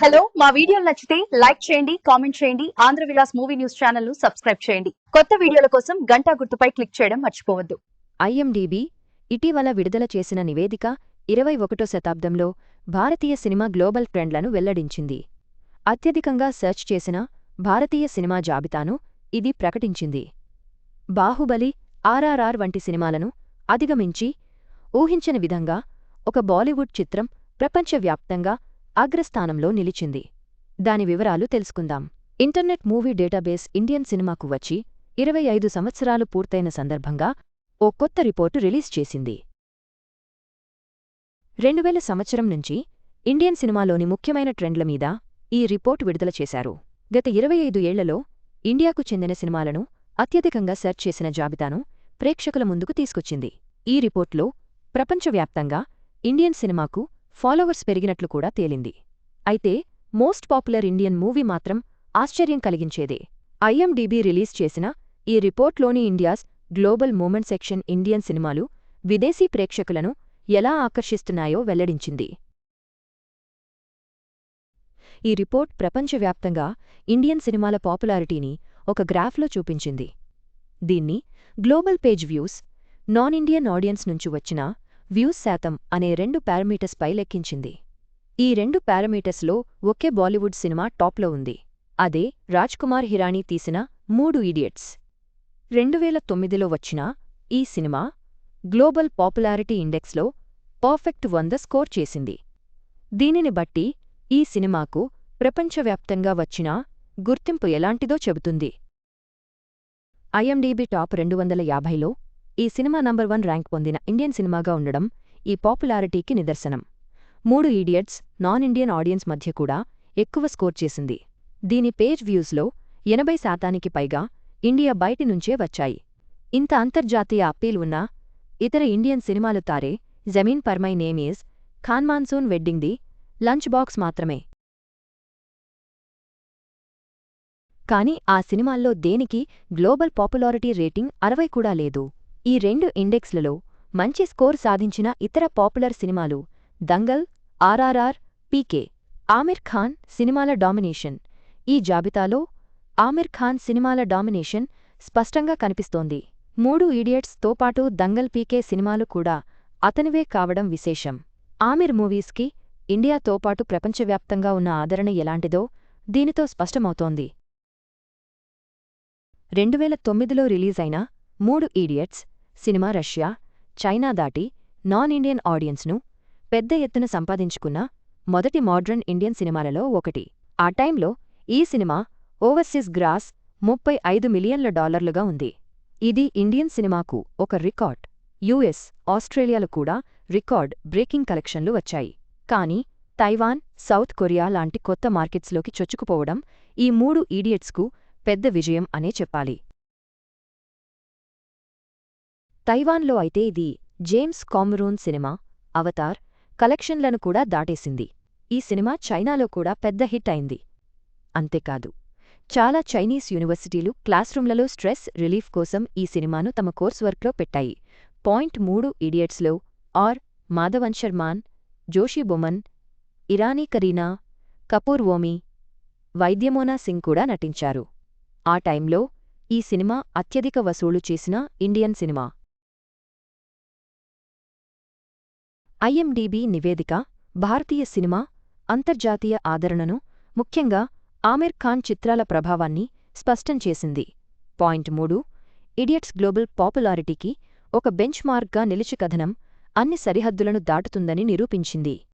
Hello మా వీడియోలు నచ్చితే లైక్ చేయండి కామెంట్ చేయండి ఆంధ్ర విలాస్ మూవీ న్యూస్ ఛానల్ను సబ్స్క్రైబ్ చేయండి. కొత్త వీడియోల కోసం గంటా గుర్తుపై క్లిక్ చేయడం మర్చిపోవద్దు. ఐఎండీబీ ఇటీవల విడుదల చేసిన నివేదిక ఇరవై ఒకటో శతాబ్దంలో భారతీయ సినిమా గ్లోబల్ ట్రెండ్లను వెల్లడించింది. అత్యధికంగా సెర్చ్ చేసిన భారతీయ సినిమా జాబితాను ఇది ప్రకటించింది. బాహుబలి ఆర్ఆర్ఆర్ వంటి సినిమాలను అధిగమించి ఊహించని విధంగా ఒక బాలీవుడ్ చిత్రం ప్రపంచవ్యాప్తంగా అగ్రస్థానంలో నిలిచింది. దాని వివరాలు తెలుసుకుందాం. ఇంటర్నెట్ మూవీ డేటాబేస్ ఇండియన్ సినిమాకు వచ్చి ఇరవై ఐదు సంవత్సరాలు పూర్తయిన సందర్భంగా ఓ కొత్త రిపోర్టు రిలీజ్ చేసింది. రెండువేల సంవత్సరం నుంచి ఇండియన్ సినిమాలోని ముఖ్యమైన ట్రెండ్ల మీద ఈ రిపోర్ట్ విడుదల చేశారు. గత ఇరవై ఐదు ఏళ్ళలో ఇండియాకు చెందిన సినిమాలను అత్యధికంగా సెర్చ్ చేసిన జాబితాను ప్రేక్షకుల ముందుకు తీసుకొచ్చింది. ఈ రిపోర్ట్లో ప్రపంచవ్యాప్తంగా ఇండియన్ సినిమాకు ఫాలోవర్స్ పెరిగినట్లు కూడా తేలింది. అయితే మోస్ట్ పాపులర్ ఇండియన్ మూవీ మాత్రం ఆశ్చర్యం కలిగించేదే. ఐఎండీబీ రిలీజ్ చేసిన ఈ రిపోర్ట్లోని India's global moment section Indian సినిమాలు విదేశీ ప్రేక్షకులను ఎలా ఆకర్షిస్తున్నాయో వెల్లడించింది. ఈ రిపోర్ట్ ప్రపంచవ్యాప్తంగా ఇండియన్ సినిమాల పాపులారిటీని ఒక గ్రాఫ్లో చూపించింది. దీన్ని global page views non Indian audience నుంచి వచ్చిన వ్యూస్ శాతం అనే రెండు పారామీటర్స్పై లెక్కించింది ఈ రెండు పారామీటర్స్లో ఒకే బాలీవుడ్ సినిమా టాప్లో ఉంది. అదే రాజ్కుమార్ హిరానీ తీసిన మూడు ఈడియట్స్ రెండువేల తొమ్మిదిలో వచ్చిన ఈ సినిమా గ్లోబల్ పాపులారిటీ ఇండెక్స్లో పర్ఫెక్ట్ వంద స్కోర్ చేసింది. దీనిని బట్టి ఈ సినిమాకు ప్రపంచవ్యాప్తంగా వచ్చిన గుర్తింపు ఎలాంటిదో చెబుతుంది. ఐఎండీబీ టాప్ రెండు వందల యాభైలో ఈ సినిమా నంబర్ వన్ ర్యాంక్ పొందిన ఇండియన్ సినిమాగా ఉండడం ఈ పాపులారిటీకి నిదర్శనం. మూడు ఈడియట్స్ నాన్ ఇండియన్ ఆడియన్స్ మధ్య కూడా ఎక్కువ స్కోర్ చేసింది. దీని పేజ్ వ్యూస్లో ఎనభై శాతానికి పైగా ఇండియా బయటి నుంచే వచ్చాయి. ఇంత అంతర్జాతీయ అప్పీల్ ఉన్నా ఇతర ఇండియన్ సినిమాలు Taare Zameen Par my name is Khan monsoon wedding the lunchbox మాత్రమే. కాని ఆ సినిమాల్లో దేనికి గ్లోబల్ పాపులారిటీ రేటింగ్ అరవై కూడా లేదు. ఈ రెండు ఇండెక్స్లలో మంచి స్కోర్ సాధించిన ఇతర పాపులర్ సినిమాలు దంగల్ ఆర్ఆర్ఆర్ పీకే. ఆమిర్ ఖాన్ సినిమాల డామినేషన్. ఈ జాబితాలో ఆమిర్ ఖాన్ సినిమాల డామినేషన్ స్పష్టంగా కనిపిస్తోంది. మూడు ఈడియట్స్తో పాటు దంగల్ పీకే సినిమాలు కూడా అతనివే కావడం విశేషం. ఆమిర్ మూవీస్కి ఇండియాతో పాటు ప్రపంచవ్యాప్తంగా ఉన్న ఆదరణ ఎలాంటిదో దీనితో స్పష్టమవుతోంది. రెండువేల తొమ్మిదిలో రిలీజైన మూడు ఈడియట్స్ సినిమా రష్యా చైనా దాటి నాన్ ఇండియన్ ఆడియన్స్ను పెద్ద ఎత్తున సంపాదించుకున్న మొదటి మోడ్రన్ ఇండియన్ సినిమాలలో ఒకటి. ఆ టైంలో ఈ సినిమా ఓవర్సీస్ గ్రాస్ ముప్పై ఐదు మిలియన్ల డాలర్లుగా ఉంది. ఇది ఇండియన్ సినిమాకు ఒక రికార్డ్. యుఎస్ ఆస్ట్రేలియాలో కూడా రికార్డ్ బ్రేకింగ్ కలెక్షన్లు వచ్చాయి. కానీ తైవాన్ సౌత్ కొరియా లాంటి కొత్త మార్కెట్స్లోకి చొచ్చుకుపోవడం ఈ మూడు ఈడియట్స్కు పెద్ద విజయం అనే చెప్పాలి. తైవాన్లో అయితే ఇది జేమ్స్ కామరూన్ సినిమా అవతార్ కలెక్షన్లను కూడా దాటేసింది. ఈ సినిమా చైనాలో కూడా పెద్ద హిట్ అయింది. అంతేకాదు చాలా చైనీస్ యూనివర్సిటీలు క్లాస్రూమ్లలో స్ట్రెస్ రిలీఫ్ కోసం ఈ సినిమాను తమ కోర్స్ వర్క్లో పెట్టాయి. పాయింట్ మూడు ఇడియట్స్లో ఆర్. మాధవన్ శర్మాన్ జోషి బొమన్ ఇరానీ కరీనా కపూర్ ఓమి వైద్యమోనా సింగ్ కూడా నటించారు. ఆ టైంలో ఈ సినిమా అత్యధిక వసూలు చేసిన ఇండియన్ సినిమా. ఐఎండీబీ నివేదిక భారతీయ సినిమా అంతర్జాతీయ ఆదరణను ముఖ్యంగా ఆమిర్ ఖాన్ చిత్రాల ప్రభావాన్ని స్పష్టం చేసింది. పాయింట్ మూడు ఇడియట్స్ గ్లోబల్ పాపులారిటీకి ఒక బెంచ్ మార్క్గా నిలిచి కథనం అన్ని సరిహద్దులను దాటుతుందని నిరూపించింది.